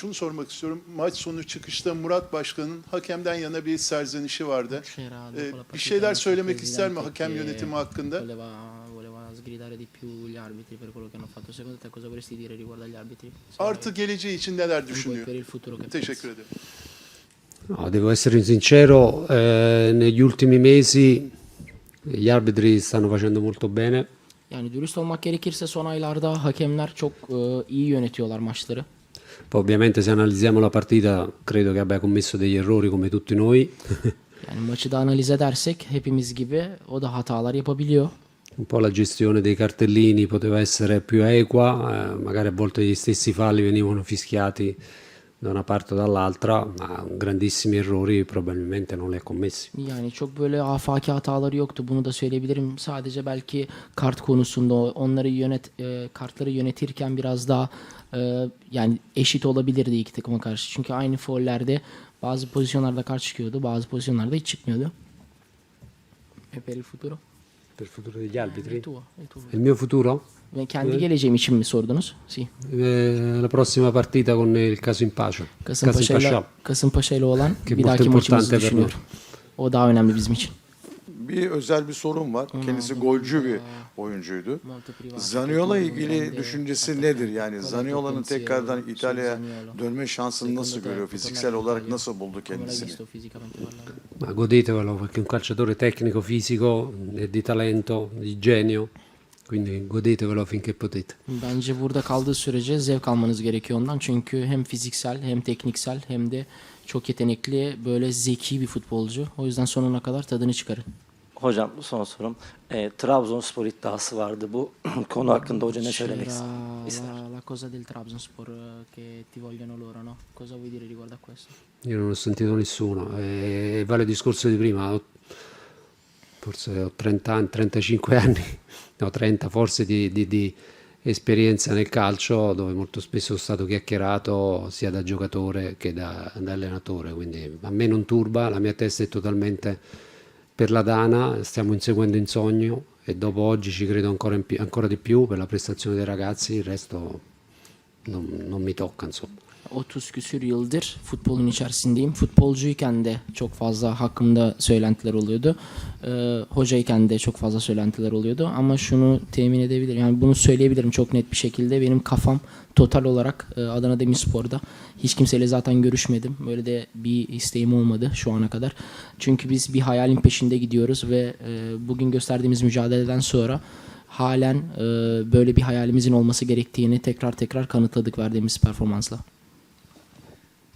şunu sormak istiyorum. Maç sonu çıkışta Murat Başkan'ın hakemden yana bir serzenişi vardı. Ee, bir şeyler söylemek ister mi hakem yönetimi hakkında? Voleva, voleva sgridare di più gli arbitri per quello che hanno fatto. Secondo te cosa vorresti dire riguardo agli arbitri? Se- Artı geleceği için neler düşünüyor? Teşekkür ederim. No, devo essere sincero, eh, negli ultimi mesi gli arbitri stanno facendo molto bene. Yani dürüst olmak gerekirse son aylarda hakemler çok e, iyi yönetiyorlar maçları. Poi ovviamente se analizziamo la partita credo che abbia commesso degli errori come tutti noi, Yani maçı da analiz edersek hepimiz gibi o da hatalar yapabiliyor. un po' la gestione dei cartellini poteva essere più equa, eh, magari a volte gli stessi falli venivano fischiati da una parte o dall'altra, ma grandissimi errori probabilmente non li ha commessi. Yani çok böyle afaki hataları yoktu. Bunu da söyleyebilirim. Sadece belki kart konusunda onları yönet e, kartları yönetirken biraz daha e, yani eşit olabilirdi iki takıma karşı. Çünkü aynı faullerde bazı pozisyonlarda kart çıkıyordu, bazı pozisyonlarda hiç çıkmıyordu. E futuro? Per il futuro degli Il arbitri? tuo, il tuo. Il mio futuro? Kendi geleceğim için mi sordunuz? Eh, la prossima partita con il Kasımpaşa. Kasımpaşa ile olan Che bir dahaki maçımızı düşünüyorum. O daha önemli bizim için. Bir özel bir sorun var. Kendisi golcü bir oyuncuydu. Zaniola ilgili düşüncesi nedir? Yani Zaniola'nın tekrardan su İtalya'ya dönme şansını nasıl görüyor? Fiziksel olarak nasıl buldu kendisini? Ma godetevelo perché un calciatore tecnico, fisico, e di talento, di genio, quindi godetevelo finché potete. Bence burada kaldığı sürece zevk almanız gerekiyor ondan. Çünkü hem fiziksel hem tekniksel hem de çok yetenekli böyle zeki bir futbolcu. O yüzden sonuna kadar tadını çıkarın. Hocam son sorum. E, Trabzonspor iddiası vardı. Bu konu hakkında hoca ne söylemek ister? la, la cosa del Trabzonspor eh, che ti vogliono loro, no? Cosa vuoi dire riguardo a questo? Io non ho sentito nessuno. E vale il discorso di prima. ho- forse ho 30 anni, 35 anni, no 30 forse di, di- di esperienza nel calcio dove molto spesso sono stato chiacchierato sia da giocatore che da, da allenatore. Quindi a me non turba, la mia testa è totalmente per la Dana, stiamo inseguendo in sogno e dopo oggi ci credo ancora, in pi- ancora di più per la prestazione dei ragazzi, il resto non, non mi tocca insomma. 30 küsür yıldır futbolun içerisindeyim. Futbolcuyken de çok fazla hakkımda söylentiler oluyordu. Ee, hocayken de çok fazla söylentiler oluyordu. Ama şunu temin edebilirim. Yani bunu söyleyebilirim çok net bir şekilde. Benim kafam total olarak e, Adana Demirspor'da. Hiç kimseyle zaten görüşmedim. Böyle de bir isteğim olmadı şu ana kadar. Çünkü biz bir hayalin peşinde gidiyoruz ve e, bugün gösterdiğimiz mücadeleden sonra halen e, böyle bir hayalimizin olması gerektiğini tekrar tekrar kanıtladık verdiğimiz performansla.